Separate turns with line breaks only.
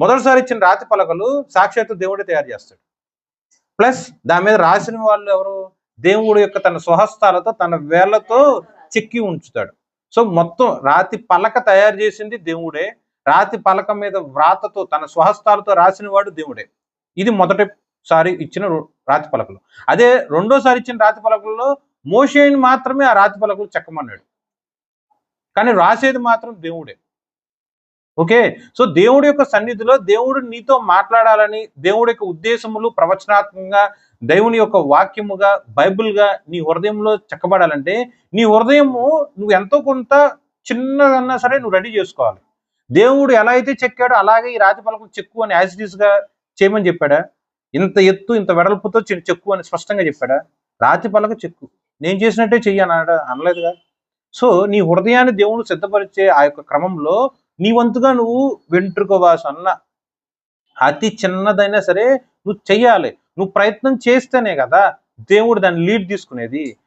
మొదటిసారి ఇచ్చిన రాతి పలకలు సాక్షాత్తు దేవుడే తయారు చేస్తాడు. ప్లస్ దాని మీద రాసిన వాళ్ళు ఎవరు? దేవుడు యొక్క తన స్వహస్తాలతో తన వేళ్ళతో చెక్కి ఉంచుతాడు. సో మొత్తం రాతి పలక తయారు చేసింది దేవుడే. రాతి పలక మీద వ్రాతతో తన స్వహస్తాలతో రాసిన వాడు దేవుడే. ఇది మొదటిసారి ఇచ్చిన రాతి పలకలు. అదే రెండోసారి ఇచ్చిన రాతి పలకల్లో మోషేని మాత్రమే ఆ రాతి పలకలు చెక్కమన్నాడు. కానీ రాసేది మాత్రం దేవుడే. ఓకే? సో దేవుడి యొక్క సన్నిధిలో దేవుడు నీతో మాట్లాడాలని దేవుడి యొక్క ఉద్దేశములు ప్రవచనాత్మకంగా దేవుని యొక్క వాక్యముగా బైబిల్గా నీ హృదయంలో చెక్కబడాలంటే నీ హృదయము నువ్వు ఎంతో కొంత చిన్నదన్నా సరే నువ్వు రెడీ చేసుకోవాలి. దేవుడు ఎలా అయితే చెక్కాడో అలాగే ఈ రాతి పలకం చెక్కు అని యాజ్గా చేయమని చెప్పాడా? ఇంత ఎత్తు ఇంత వెడల్పుతో చెక్కు అని స్పష్టంగా చెప్పాడా? రాతి పలక చెక్కు. నేను చేసినట్టే చెయ్యి అన్నాడా? అనలేదుగా. సో నీ హృదయాన్ని దేవుడు సిద్ధపరిచే ఆ యొక్క క్రమంలో నీ వంతుగా నువ్వు వెంట్రుకోవాల్సి అన్న అతి చిన్నదైనా సరే నువ్వు చెయ్యాలి. నువ్వు ప్రయత్నం చేస్తేనే కదా దేవుడు దాన్ని లీడ్ తీసుకునేది.